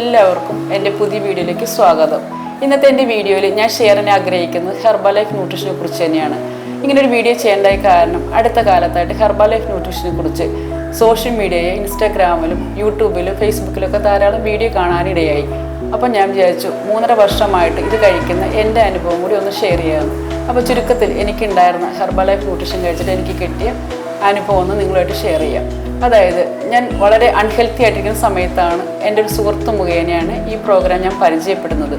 എല്ലാവർക്കും എന്റെ പുതിയ വീഡിയോയിലേക്ക് സ്വാഗതം. ഇന്നത്തെ എന്റെ വീഡിയോയിൽ ഞാൻ ഷെയർ ചെയ്യാൻ ആഗ്രഹിക്കുന്നത് ഹെർബൽ ലൈഫ് ന്യൂട്രീഷനെ കുറിച്ച് തന്നെയാണ്. ഇങ്ങനെ ഒരു വീഡിയോ ചെയ്യേണ്ടായ കാരണം അടുത്ത കാലത്തായിട്ട് ഹെർബൽ ലൈഫ് ന്യൂട്രീഷനെ കുറിച്ച് സോഷ്യൽ മീഡിയയിൽ ഇൻസ്റ്റാഗ്രാമിലും യൂട്യൂബിലും ഫേസ്ബുക്കിലും ഒക്കെ ധാരാളം വീഡിയോ കാണാനിടയായി. അപ്പം ഞാൻ വിചാരിച്ചു മൂന്നര വർഷമായിട്ട് ഇത് കഴിക്കുന്ന എന്റെ അനുഭവം കൂടി ഒന്ന് ഷെയർ ചെയ്യാമെന്ന് അപ്പോൾ ചുരുക്കത്തിൽ എനിക്കുണ്ടായിരുന്ന ഹെർബൽ ലൈഫ് ന്യൂട്രീഷൻ കഴിച്ചിട്ട് എനിക്ക് കിട്ടിയ അനുഭവം ഒന്ന് നിങ്ങളുമായിട്ട് ഷെയർ ചെയ്യാം. അതായത് ഞാൻ വളരെ അൺഹെൽത്തി ആയിട്ടിരിക്കുന്ന സമയത്താണ് എന്റെ ഒരു സുഹൃത്ത് മുഖേനയാണ് ഈ പ്രോഗ്രാം ഞാൻ പരിചയപ്പെടുന്നത്.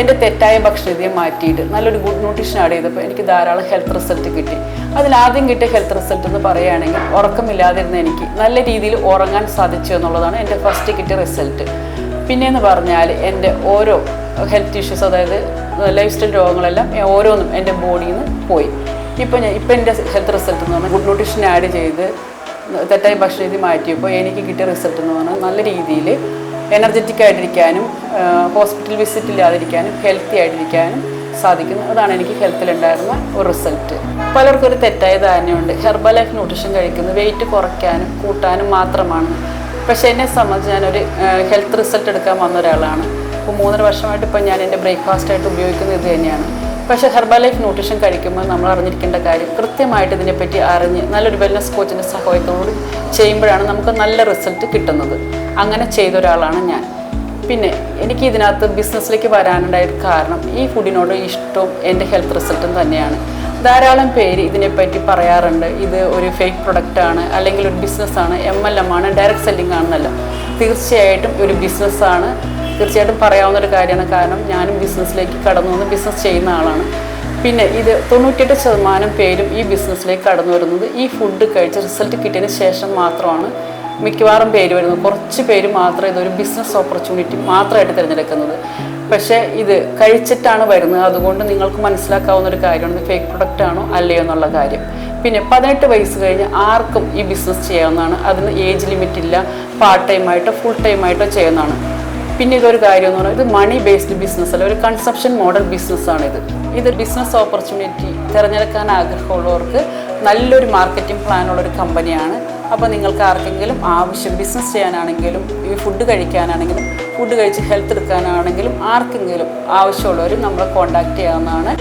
എന്റെ തെറ്റായ ഭക്ഷണരീതിയെ മാറ്റിയിട്ട് നല്ലൊരു ഗുഡ് ന്യൂട്രീഷൻ ആഡ് ചെയ്തപ്പോൾ എനിക്ക് ധാരാളം ഹെൽത്ത് റിസൾട്ട് കിട്ടി. അതിലാദ്യം കിട്ടിയ ഹെൽത്ത് റിസൾട്ട് എന്ന് പറയുകയാണെങ്കിൽ ഉറക്കമില്ലാതിരുന്ന എനിക്ക് നല്ല രീതിയിൽ ഉറങ്ങാൻ സാധിച്ചു എന്നുള്ളതാണ് എന്റെ ഫസ്റ്റ് കിട്ടിയ റിസൾട്ട് പിന്നെയെന്ന് പറഞ്ഞാൽ എന്റെ ഓരോ ഹെൽത്ത് ഇഷ്യൂസ് അതായത് ലൈഫ് സ്റ്റൈൽ രോഗങ്ങളെല്ലാം ഓരോന്നും എന്റെ ബോഡിയിൽ നിന്ന് പോയി. ഇപ്പം ഞാൻ ഇപ്പം എന്റെ ഹെൽത്ത് റിസൾട്ട് എന്ന് പറഞ്ഞാൽ ഗുഡ് ന്യൂട്രീഷൻ ആഡ് ചെയ്ത് തെറ്റായ ഭക്ഷണ രീതി മാറ്റിയപ്പോൾ എനിക്ക് കിട്ടിയ റിസൾട്ട് എന്ന് പറഞ്ഞാൽ നല്ല രീതിയിൽ എനർജറ്റിക് ആയിട്ടിരിക്കാനും ഹോസ്പിറ്റൽ വിസിറ്റ് ഇല്ലാതിരിക്കാനും ഹെൽത്തി ആയിട്ടിരിക്കാനും സാധിക്കുന്നു. അതാണ് എനിക്ക് ഹെൽത്തിലുണ്ടായിരുന്ന ഒരു റിസൾട്ട്. പലർക്കും ഒരു തെറ്റായ ധാരണയുണ്ട്. ഹെർബൽ ലൈഫ് ന്യൂട്രീഷൻ കഴിക്കുന്നത് വെയിറ്റ് കുറയ്ക്കാനും കൂട്ടാനും മാത്രമാണ്. പക്ഷേ എന്നെ സംബന്ധിച്ച് ഞാനൊരു ഹെൽത്ത് റിസൾട്ട് എടുക്കാൻ വന്ന ഒരാളാണ്. ഇപ്പോൾ മൂന്നര വർഷമായിട്ട് ഇപ്പം ഞാൻ എന്റെ ബ്രേക്ക്ഫാസ്റ്റായിട്ട് ഉപയോഗിക്കുന്നത് ഇത് തന്നെയാണ്. പക്ഷേ ഹെർബൽ ലൈഫ് ന്യൂട്രീഷൻ കഴിക്കുമ്പോൾ നമ്മൾ അറിഞ്ഞിരിക്കേണ്ട കാര്യം കൃത്യമായിട്ട് ഇതിനെപ്പറ്റി അറിഞ്ഞ് നല്ലൊരു വെൽനസ് കോച്ചിന്റെ സഹായത്തോട് ചെയ്യുമ്പോഴാണ് നമുക്ക് നല്ല റിസൾട്ട് കിട്ടുന്നത്. അങ്ങനെ ചെയ്ത ഒരാളാണ് ഞാൻ. പിന്നെ എനിക്ക് ഇതിനകത്ത് ബിസിനസ്സിലേക്ക് വരാനുണ്ടായ കാരണം ഈ ഫുഡിനോട് ഇഷ്ടവും എന്റെ ഹെൽത്ത് റിസൾട്ടും തന്നെയാണ്. ധാരാളം പേര് ഇതിനെപ്പറ്റി പറയാറുണ്ട് ഇത് ഒരു ഫേക്ക് പ്രൊഡക്റ്റാണ് അല്ലെങ്കിൽ ഒരു ബിസിനസ്സാണ് എം എൽ എം ആണ് ഡയറക്റ്റ് സെല്ലിംഗ് ആണെന്നല്ല. തീർച്ചയായിട്ടും ഒരു ബിസിനസ്സാണ് തീർച്ചയായിട്ടും പറയാവുന്ന ഒരു കാര്യമാണ്. കാരണം ഞാനും ബിസിനസ്സിലേക്ക് കടന്നു വന്ന് ബിസിനസ് ചെയ്യുന്ന ആളാണ്. പിന്നെ ഇത് തൊണ്ണൂറ്റെട്ട് ശതമാനം പേരും ഈ ബിസിനസ്സിലേക്ക് കടന്നു വരുന്നത് ഈ ഫുഡ് കഴിച്ച് റിസൾട്ട് കിട്ടിയതിന് ശേഷം മാത്രമാണ് മിക്കവാറും പേര് വരുന്നത്. കുറച്ച് പേര് മാത്രമേ ഇതൊരു ബിസിനസ് ഓപ്പർച്യൂണിറ്റി മാത്രമായിട്ട് തിരഞ്ഞെടുക്കുന്നത്. പക്ഷേ ഇത് കഴിച്ചിട്ടാണ് വരുന്നത്. അതുകൊണ്ട് നിങ്ങൾക്ക് മനസ്സിലാക്കാവുന്ന ഒരു കാര്യമാണ് ഇത് ഫേക്ക് പ്രൊഡക്റ്റ് ആണോ അല്ലയോ എന്നുള്ള കാര്യം. പിന്നെ പതിനെട്ട് വയസ്സ് കഴിഞ്ഞ് ആർക്കും ഈ ബിസിനസ് ചെയ്യാവുന്നതാണ്. അതിന് ഏജ് ലിമിറ്റ് ഇല്ല. പാർട്ട് ടൈമായിട്ടോ ഫുൾ ടൈമായിട്ടോ ചെയ്യുന്നതാണ്. പിന്നെ ഇതൊരു കാര്യം എന്ന് പറഞ്ഞാൽ ഇത് മണി ബേസ്ഡ് ബിസിനസ് അല്ല ഒരു കൺസപ്ഷൻ മോഡൽ ബിസിനസ്സാണിത് ഇത് ബിസിനസ് ഓപ്പർച്യൂണിറ്റി തിരഞ്ഞെടുക്കാൻ ആഗ്രഹമുള്ളവർക്ക് നല്ലൊരു മാർക്കറ്റിംഗ് പ്ലാനുള്ള ഒരു കമ്പനിയാണ് അപ്പോൾ നിങ്ങൾക്ക് ആർക്കെങ്കിലും ആവശ്യം ബിസിനസ് ചെയ്യാനാണെങ്കിലും ഈ ഫുഡ് കഴിക്കാനാണെങ്കിലും ഫുഡ് കഴിച്ച് ഹെൽത്ത് എടുക്കാനാണെങ്കിലും ആർക്കെങ്കിലും ആവശ്യമുള്ളവർ നമ്മളെ കോൺടാക്റ്റ് ചെയ്യാവുന്നതാണ്.